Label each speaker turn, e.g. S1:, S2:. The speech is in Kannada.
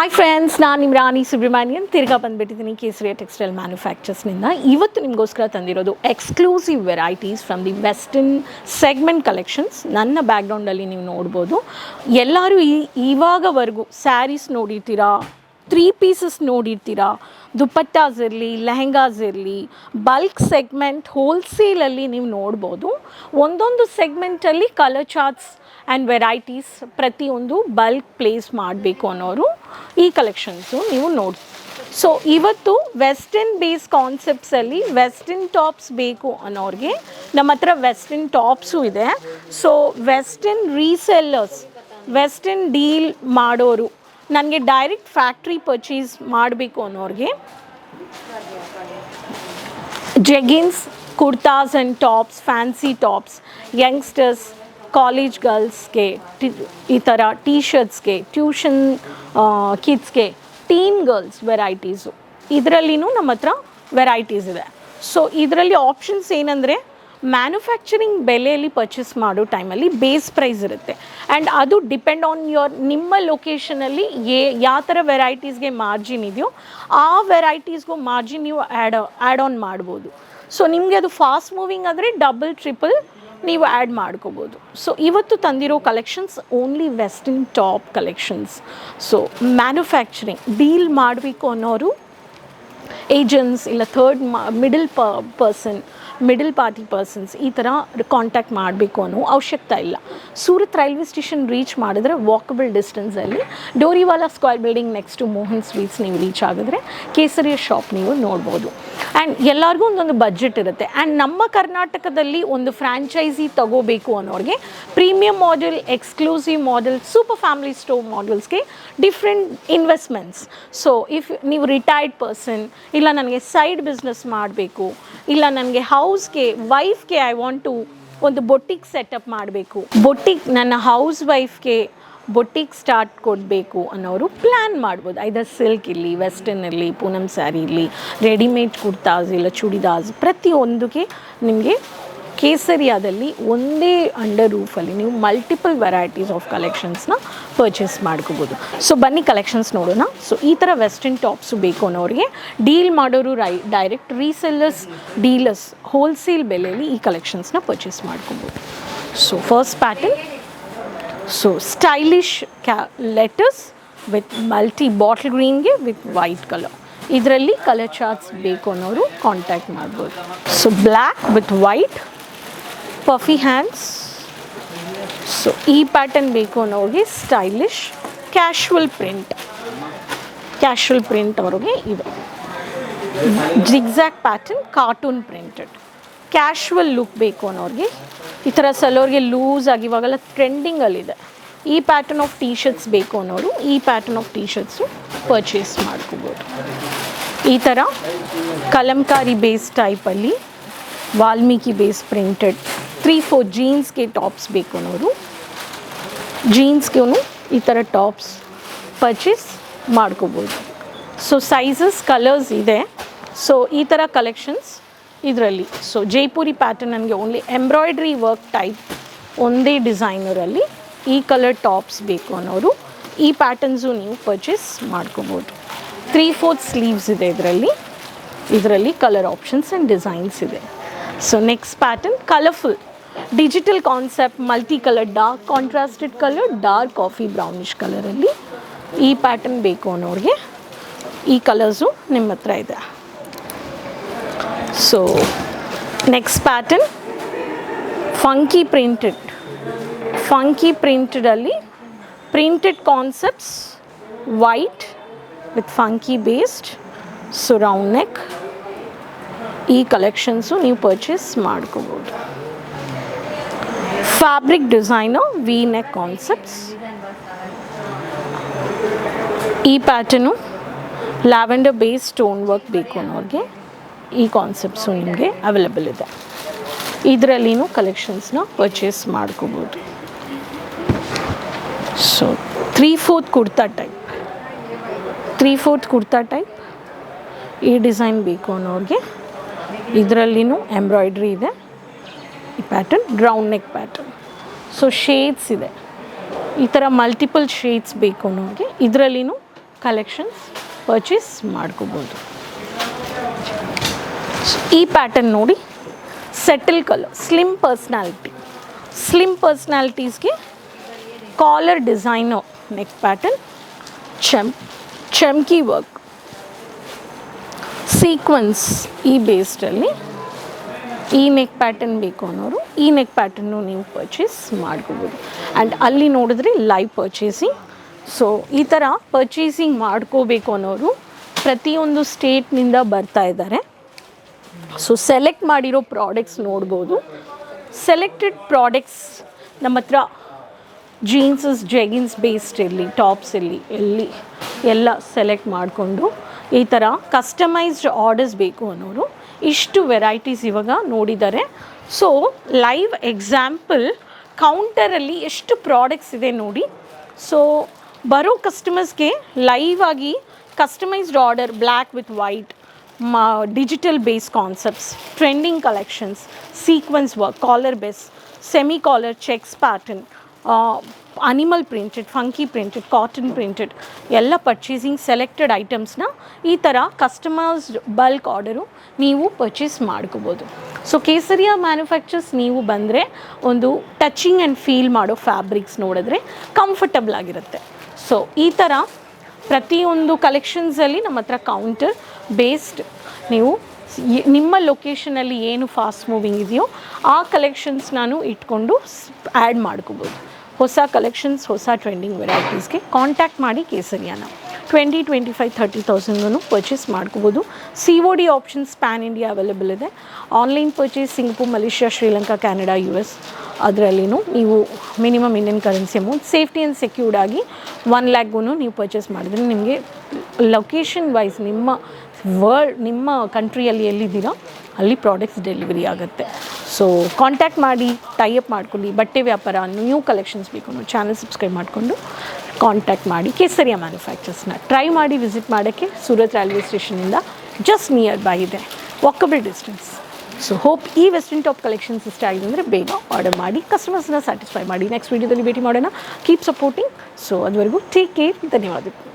S1: ಹಾಯ್ ಫ್ರೆಂಡ್ಸ್ ನಾನು ನಿಮ್ಮ ರಾಣಿ ಸುಬ್ರಹ್ಮಣ್ಯನ್ ತಿರ್ಗಾ ಬಂದುಬಿಟ್ಟಿದ್ದೀನಿ ಕೇಸರಿಯ ಟೆಕ್ಸ್ಟೈಲ್ ಮ್ಯಾನುಫ್ಯಾಕ್ಚರ್ಸ್ನಿಂದ ಇವತ್ತು ನಿಮಗೋಸ್ಕರ ತಂದಿರೋದು exclusive varieties from the western segment collections ನನ್ನ ಬ್ಯಾಕ್ಗ್ರೌಂಡಲ್ಲಿ ನೀವು ನೋಡ್ಬೋದು. ಎಲ್ಲರೂ ಈ, ಇವಾಗವರೆಗೂ ಸ್ಯಾರೀಸ್ ನೋಡಿರ್ತೀರಾ? ತ್ರೀ ಪೀಸಸ್ ನೋಡಿರ್ತೀರಾ? ದುಪಟ್ಟಾಸ್ ಇರಲಿ, ಲೆಹೆಂಗಾಸ್ ಇರಲಿ ಬಲ್ಕ್ ಸೆಗ್ಮೆಂಟ್ ಹೋಲ್ಸೇಲಲ್ಲಿ ನೀವು ನೋಡ್ಬೋದು. ಒಂದೊಂದು ಸೆಗ್ಮೆಂಟಲ್ಲಿ ಕಲರ್ ಚಾರ್ಟ್ಸ್ ಆ್ಯಂಡ್ ವೆರೈಟೀಸ್ ಪ್ರತಿಯೊಂದು ಬಲ್ಕ್ ಪ್ಲೇಸ್ ಮಾಡಬೇಕು ಅನ್ನೋರು ಈ ಕಲೆಕ್ಷನ್ಸು ನೀವು ನೋಡಿ ಸೊ ಇವತ್ತು ವೆಸ್ಟರ್ನ್ ಬೇಸ್ ಕಾನ್ಸೆಪ್ಟ್ಸಲ್ಲಿ ವೆಸ್ಟರ್ನ್ ಟಾಪ್ಸ್ ಬೇಕು ಅನ್ನೋರಿಗೆ ನಮ್ಮ ಹತ್ರ ವೆಸ್ಟರ್ನ್ ಟಾಪ್ಸು ಇದೆ. So western resellers western deal ಮಾಡೋರು ನನಗೆ ಡೈರೆಕ್ಟ್ ಫ್ಯಾಕ್ಟ್ರಿ ಪರ್ಚೇಸ್ ಮಾಡಬೇಕು ಅನ್ನೋರಿಗೆ jeggings kurtas and tops fancy tops youngsters college ಗರ್ಲ್ಸ್ಗೆ ಈ ಥರ ಟೀ ಶರ್ಟ್ಸ್ಗೆ ಟ್ಯೂಷನ್ ಕಿಡ್ಸ್ಗೆ ಟೀನ್ ಗರ್ಲ್ಸ್ ವೆರೈಟೀಸು ಇದರಲ್ಲಿನೂ ನಮ್ಮ ಹತ್ರ ವೆರೈಟೀಸ್ ಇದೆ. ಸೊ ಇದರಲ್ಲಿ ಆಪ್ಷನ್ಸ್ ಏನಂದರೆ ಮ್ಯಾನುಫ್ಯಾಕ್ಚರಿಂಗ್ ಬೆಲೆಯಲ್ಲಿ ಪರ್ಚೇಸ್ ಮಾಡೋ ಟೈಮಲ್ಲಿ ಬೇಸ್ ಪ್ರೈಸ್ ಇರುತ್ತೆ. ಆ್ಯಂಡ್ ಅದು ಡಿಪೆಂಡ್ ಆನ್ ಯೋರ್ ನಿಮ್ಮ ಲೊಕೇಶನಲ್ಲಿ ಏ ಯಾವ ಥರ ವೆರೈಟೀಸ್ಗೆ ಮಾರ್ಜಿನ್ ಇದೆಯೋ, ಆ ವೆರೈಟೀಸ್ಗೂ ಮಾರ್ಜಿನ್ ನೀವು ಆ್ಯಡ್ ಆ್ಯಡ್ ಆನ್ ಮಾಡ್ಬೋದು. ಸೊ ನಿಮಗೆ ಅದು ಫಾಸ್ಟ್ ಮೂವಿಂಗ್ ಆದರೆ ಡಬಲ್ ಟ್ರಿಪಲ್ ನೀವು ಆ್ಯಡ್ ಮಾಡ್ಕೋಬೋದು. ಸೊ ಇವತ್ತು ತಂದಿರೋ collections only western top collections so manufacturing deal ಮಾಡಬೇಕು ಅನ್ನೋರು ಏಜೆಂಟ್ಸ್ ಇಲ್ಲ third middle person middle party persons ಈ ಥರ ಕಾಂಟ್ಯಾಕ್ಟ್ ಮಾಡಬೇಕು ಅನ್ನೋ ಅವಶ್ಯಕತೆ ಇಲ್ಲ. ಸೂರತ್ ರೈಲ್ವೆ ಸ್ಟೇಷನ್ ರೀಚ್ ಮಾಡಿದ್ರೆ walkable ಡಿಸ್ಟೆನ್ಸಲ್ಲಿ Doriwala square building next Mohan sweets ನೀವು ರೀಚ್ ಆಗಿದ್ರೆ ಕೇಸರಿಯ ಶಾಪ್ ನೀವು ನೋಡ್ಬೋದು. ಆ್ಯಂಡ್ ಎಲ್ಲರಿಗೂ ಒಂದೊಂದು ಬಜೆಟ್ ಇರುತ್ತೆ. ಆ್ಯಂಡ್ ನಮ್ಮ ಕರ್ನಾಟಕದಲ್ಲಿ ಒಂದು ಫ್ರ್ಯಾಂಚೈಸಿ ತಗೋಬೇಕು ಅನ್ನೋರಿಗೆ premium model exclusive model super family store ಮಾಡೆಲ್ಸ್ಗೆ different investments so if ನೀವು ರಿಟೈರ್ಡ್ ಪರ್ಸನ್ ಇಲ್ಲ ನನಗೆ ಸೈಡ್ ಬಿಸ್ನೆಸ್ ಮಾಡಬೇಕು, ಇಲ್ಲ ನನಗೆ ಹೌಸ್ಗೆ ವೈಫ್ಗೆ ಐ ವಾಂಟ್ ಟು ಒಂದು ಬೊಟ್ಟಿಕ್ ಸೆಟಪ್ ಮಾಡಬೇಕು. ಬೊಟ್ಟಿಕ್ ನನ್ನ ಹೌಸ್ ವೈಫ್ಗೆ ಬೊಟ್ಟಿಕ್ ಸ್ಟಾರ್ಟ್ ಕೊಡಬೇಕು ಅನ್ನೋರು ಪ್ಲ್ಯಾನ್ ಮಾಡ್ಬೋದು. ಐದರ್ ಸಿಲ್ಕ್ ಇರಲಿ ವೆಸ್ಟರ್ನ್ ಇರಲಿ ಪೂನಮ್ ಸ್ಯಾರಿ ಇರಲಿ ರೆಡಿಮೇಡ್ ಕುರ್ತಾಸ್ ಇಲ್ಲ ಚೂಡಿದಾಸ್ ಪ್ರತಿಯೊಂದಕ್ಕೆ ನಿಮಗೆ ಕೇಸರಿಯಾದಲ್ಲಿ ಒಂದೇ ಅಂಡರ್ ರೂಫಲ್ಲಿ ನೀವು ಮಲ್ಟಿಪಲ್ ವೆರೈಟೀಸ್ ಆಫ್ ಕಲೆಕ್ಷನ್ಸ್ನ ಪರ್ಚೇಸ್ ಮಾಡ್ಕೋಬೋದು. ಸೊ ಬನ್ನಿ ಕಲೆಕ್ಷನ್ಸ್ ನೋಡೋಣ. ಸೊ ಈ ಥರ ವೆಸ್ಟರ್ನ್ ಟಾಪ್ಸು ಬೇಕು ಅನ್ನೋರಿಗೆ ಡೀಲ್ ಮಾಡೋರು ರೈ ಡೈರೆಕ್ಟ್ ರೀಸೆಲ್ಲರ್ಸ್ ಡೀಲರ್ಸ್ ಹೋಲ್ಸೇಲ್ ಬೆಲೆಯಲ್ಲಿ ಈ ಕಲೆಕ್ಷನ್ಸ್ನ ಪರ್ಚೇಸ್ ಮಾಡ್ಕೋಬೋದು. So first pattern so stylish ಕ್ಯಾ ಲೆಟರ್ಸ್ ವಿತ್ ಮಲ್ಟಿ ಬಾಟ್ಲ್ ಗ್ರೀನ್ಗೆ ವಿತ್ ವೈಟ್ ಕಲರ್ ಇದರಲ್ಲಿ ಕಲರ್ ಚಾರ್ಟ್ಸ್ ಬೇಕು ಅನ್ನೋರು ಕಾಂಟ್ಯಾಕ್ಟ್ ಮಾಡ್ಬೋದು. So black with white puffy hands so ಈ ಪ್ಯಾಟರ್ನ್ ಬೇಕು ಅನ್ನೋರಿಗೆ stylish casual print casual print ಅವ್ರಿಗೆ ಇದೆ zigzag pattern cartoon printed casual look ಬೇಕು ಅನ್ನೋರಿಗೆ ಈ ಥರ ಸಲೋರಿಗೆ ಲೂಸ್ ಆಗಿ ಇವಾಗೆಲ್ಲ ಟ್ರೆಂಡಿಂಗಲ್ಲಿದೆ ಈ ಪ್ಯಾಟರ್ನ್ ಆಫ್ ಟೀ ಶರ್ಟ್ಸ್ ಬೇಕು ಅನ್ನೋರು ಈ pattern of T shirts purchase ಮಾಡ್ಕೋಬೋದು. ಈ ಥರ ಕಲಂಕಾರಿ ಬೇಸ್ ಟೈಪಲ್ಲಿ Valmiki base printed three four ಜೀನ್ಸ್ಗೆ tops ಬೇಕು ಅನ್ನೋರು. ಜೀನ್ಸ್ಗೂ ಈ ಥರ ಟಾಪ್ಸ್ ಪರ್ಚೇಸ್ ಮಾಡ್ಕೋಬೋದು. ಸೊ ಸೈಜಸ್ ಕಲರ್ಸ್ ಇದೆ. ಸೊ ಈ ಥರ ಕಲೆಕ್ಷನ್ಸ್ ಇದರಲ್ಲಿ. ಸೊ ಜೈಪುರಿ ಪ್ಯಾಟರ್ನ್ ನನಗೆ ಓನ್ಲಿ ಎಂಬ್ರಾಯ್ಡ್ರಿ ವರ್ಕ್ ಟೈಪ್ ಒಂದೇ ಡಿಸೈನರಲ್ಲಿ ಈ ಕಲರ್ ಟಾಪ್ಸ್ ಬೇಕು ಅನ್ನೋರು. ಈ ಪ್ಯಾಟರ್ನ್ಸು ನೀವು ಪರ್ಚೇಸ್ ಮಾಡ್ಕೋಬೋದು. ತ್ರೀ ಫೋರ್ತ್ ಸ್ಲೀವ್ಸ್ ಇದೆ ಇದರಲ್ಲಿ. ಇದರಲ್ಲಿ ಕಲರ್ ಆಪ್ಷನ್ಸ್ ಆ್ಯಂಡ್ ಡಿಸೈನ್ಸ್ ಇದೆ. So next pattern colourful digital concept multi colour dark contrasted colour dark coffee brownish ಕಲರಲ್ಲಿ ಈ ಪ್ಯಾಟರ್ನ್ ಬೇಕು ಅನ್ನೋರಿಗೆ. ಈ ಕಲರ್ಸು ನಿಮ್ಮ ಹತ್ರ ಇದೆ. So next pattern funky printed funky ಪ್ರಿಂಟೆಡಲ್ಲಿ printed concepts white with funky based so round neck ಈ ಕಲೆಕ್ಷನ್ಸು ನೀವು ಪರ್ಚೇಸ್ ಮಾಡ್ಕೋಬೋದು. Fabric design V neck concepts ಈ pattern lavender base stone work ಬೇಕು ಅನ್ನೋರಿಗೆ ಈ ಕಾನ್ಸೆಪ್ಟ್ಸು ನಿಮಗೆ ಅವೈಲೇಬಲ್ ಇದೆ. ಇದರಲ್ಲಿನೂ ಕಲೆಕ್ಷನ್ಸ್ನ ಪರ್ಚೇಸ್ ಮಾಡ್ಕೋಬೋದು. So three fourth kurta type three fourth kurta type ಈ ಡಿಸೈನ್ ಬೇಕು ಅನ್ನೋರಿಗೆ ಇದರಲ್ಲಿನೂ ಎಂಬ್ರಾಯ್ಡ್ರಿ ಇದೆ. ಈ pattern round neck pattern so shades ಇದೆ. ಈ ಥರ ಮಲ್ಟಿಪಲ್ ಶೇಡ್ಸ್ ಬೇಕು ಅನ್ನೋರಿಗೆ ಇದರಲ್ಲಿನೂ ಕಲೆಕ್ಷನ್ಸ್ ಪರ್ಚೇಸ್ ಮಾಡ್ಕೋಬೋದು. ಈ ಪ್ಯಾಟರ್ನ್ ನೋಡಿ subtle colour slim personality slim ಪರ್ಸ್ನಾಲಿಟೀಸ್ಗೆ collar design neck pattern ಚಮ್ ಚಮ್ಕಿ ವರ್ಕ್ ಸೀಕ್ವೆನ್ಸ್ ಈ ಬೇಸ್ಡಲ್ಲಿ ಈ ನೆಕ್ ಪ್ಯಾಟರ್ನ್ ಬೇಕು ಅನ್ನೋರು, ಈ ನೆಕ್ ಪ್ಯಾಟರ್ನು ನೀವು ಪರ್ಚೇಸ್ ಮಾಡ್ಕೋಬೋದು. ಆ್ಯಂಡ್ ಅಲ್ಲಿ ನೋಡಿದ್ರೆ ಲೈವ್ ಪರ್ಚೇಸಿಂಗ್ ಸೊ ಈ ಥರ ಪರ್ಚೇಸಿಂಗ್ ಮಾಡ್ಕೋಬೇಕು ಅನ್ನೋರು ಪ್ರತಿಯೊಂದು ಸ್ಟೇಟ್ನಿಂದ ಬರ್ತಾ ಇದ್ದಾರೆ. ಸೊ ಸೆಲೆಕ್ಟ್ ಮಾಡಿರೋ ಪ್ರಾಡಕ್ಟ್ಸ್ ನೋಡ್ಬೋದು. ಸೆಲೆಕ್ಟೆಡ್ ಪ್ರಾಡಕ್ಟ್ಸ್ ನಮ್ಮ ಹತ್ರ ಜೀನ್ಸಸ್ ಜೆಗಿನ್ಸ್ ಬೇಸ್ಡ್ ಇರಲಿ ಟಾಪ್ಸ್ ಇರಲಿ, ಎಲ್ಲಿ ಎಲ್ಲ ಸೆಲೆಕ್ಟ್ ಮಾಡಿಕೊಂಡು ಈ ಥರ ಕಸ್ಟಮೈಸ್ಡ್ ಆರ್ಡರ್ಸ್ ಬೇಕು ಅನ್ನೋರು ಇಷ್ಟು ವೆರೈಟೀಸ್ ಇವಾಗ ನೋಡಿದ್ದಾರೆ. ಸೊ ಲೈವ್ ಎಕ್ಸಾಂಪಲ್ ಕೌಂಟರಲ್ಲಿ ಎಷ್ಟು ಪ್ರಾಡಕ್ಟ್ಸ್ ಇದೆ ನೋಡಿ. ಸೊ ಬರೋ ಕಸ್ಟಮರ್ಸ್ಗೆ ಲೈವ್ ಆಗಿ customised order black with white ಮಾ digital base concepts trending collections sequins work collar base semi collar checks pattern animal printed funky printed cotton printed ಎಲ್ಲ ಪರ್ಚೇಸಿಂಗ್ ಸೆಲೆಕ್ಟೆಡ್ ಐಟಮ್ಸ್ನ ಈ ಥರ ಕಸ್ಟಮೈಸ್ಡ್ ಬಲ್ಕ್ ಆರ್ಡರು ನೀವು ಪರ್ಚೇಸ್ ಮಾಡ್ಕೋಬೋದು. ಸೊ ಕೇಸರಿಯ ಮ್ಯಾನುಫ್ಯಾಕ್ಚರ್ಸ್ ನೀವು ಬಂದರೆ ಒಂದು ಟಚಿಂಗ್ ಆ್ಯಂಡ್ ಫೀಲ್ ಮಾಡೋ ಫ್ಯಾಬ್ರಿಕ್ಸ್ ನೋಡಿದ್ರೆ ಕಂಫರ್ಟಬಲ್ ಆಗಿರುತ್ತೆ. ಸೊ ಈ ಥರ ಪ್ರತಿಯೊಂದು ಕಲೆಕ್ಷನ್ಸಲ್ಲಿ ನಮ್ಮ ಹತ್ರ ಕೌಂಟರ್ ಬೇಸ್ಡ್ ನೀವು ನಿಮ್ಮ ಲೊಕೇಶನಲ್ಲಿ ಏನು ಫಾಸ್ಟ್ ಮೂವಿಂಗ್ ಇದೆಯೋ ಆ ಕಲೆಕ್ಷನ್ಸ್ ನಾನು ಇಟ್ಕೊಂಡು ಆ್ಯಡ್ ಮಾಡ್ಕೋಬೋದು. ಹೊಸ ಕಲೆಕ್ಷನ್ಸ್ ಹೊಸ ಟ್ರೆಂಡಿಂಗ್ ವೆರೈಟೀಸ್ಗೆ ಕಾಂಟ್ಯಾಕ್ಟ್ ಮಾಡಿ ಕೇಸರಿಯಾನ ಟ್ವೆಂಟಿ ಟ್ವೆಂಟಿ ಫೈವ್ ತರ್ಟಿ ತೌಸಂಡ್ಗೂ ಪರ್ಚೇಸ್ ಮಾಡ್ಕೋಬೋದು. C O D options pan India available ಇದೆ. Online purchase Singapore Malaysia Sri Lanka Canada U S ಅದರಲ್ಲಿನೂ ನೀವು minimum Indian currency amount safety and secured ಆಗಿ ಒನ್ ಲ್ಯಾಕ್ಗೂ ನೀವು ಪರ್ಚೇಸ್ ಮಾಡಿದ್ರೆ ನಿಮಗೆ ಲೊಕೇಶನ್ ವೈಸ್ ನಿಮ್ಮ ವರ್ಲ್ಡ್, ನಿಮ್ಮ ಕಂಟ್ರಿಯಲ್ಲಿ ಎಲ್ಲಿದ್ದೀರೋ? ಅಲ್ಲಿ ಪ್ರಾಡಕ್ಟ್ಸ್ ಡೆಲಿವರಿ ಆಗುತ್ತೆ. ಸೊ ಕಾಂಟ್ಯಾಕ್ಟ್ ಮಾಡಿ ಟೈಅಪ್ ಮಾಡ್ಕೊಳ್ಳಿ. ಬಟ್ಟೆ ವ್ಯಾಪಾರ ನ್ಯೂ ಕಲೆಕ್ಷನ್ಸ್ ಬೇಕು ಚಾನಲ್ ಸಬ್ಸ್ಕ್ರೈಬ್ ಮಾಡಿಕೊಂಡು ಕಾಂಟ್ಯಾಕ್ಟ್ ಮಾಡಿ. ಕೇಸರಿಯ ಮ್ಯಾನುಫ್ಯಾಕ್ಚರ್ಸ್ನ ಟ್ರೈ ಮಾಡಿ ವಿಸಿಟ್ ಮಾಡೋಕ್ಕೆ ಸೂರತ್ ರೈಲ್ವೆ ಸ್ಟೇಷನಿಂದ ಜಸ್ಟ್ ನಿಯರ್ ಬೈ ಇದೆ. ವಾಕಬಲ್ ಡಿಸ್ಟೆನ್ಸ್ ಸೊ ಹೋಪ್ ಈ ವೆಸ್ಟರ್ನ್ ಟಾಪ್ ಕಲೆಕ್ಷನ್ಸ್ ಇಷ್ಟ ಆಗಿದೆ ಅಂದರೆ ಬೇಗ ಆರ್ಡರ್ ಮಾಡಿ ಕಸ್ಟಮರ್ಸ್ನ ಸ್ಯಾಟಿಸ್ಫೈ ಮಾಡಿ. ನೆಕ್ಸ್ಟ್ ವೀಡಿಯೋದಲ್ಲಿ ಭೇಟಿ ಮಾಡೋಣ. ಕೀಪ್ ಸಪೋರ್ಟಿಂಗ್ ಸೊ ಅದುವರೆಗೂ ಟೇಕ್ ಕೇರ್ ಧನ್ಯವಾದಗಳು.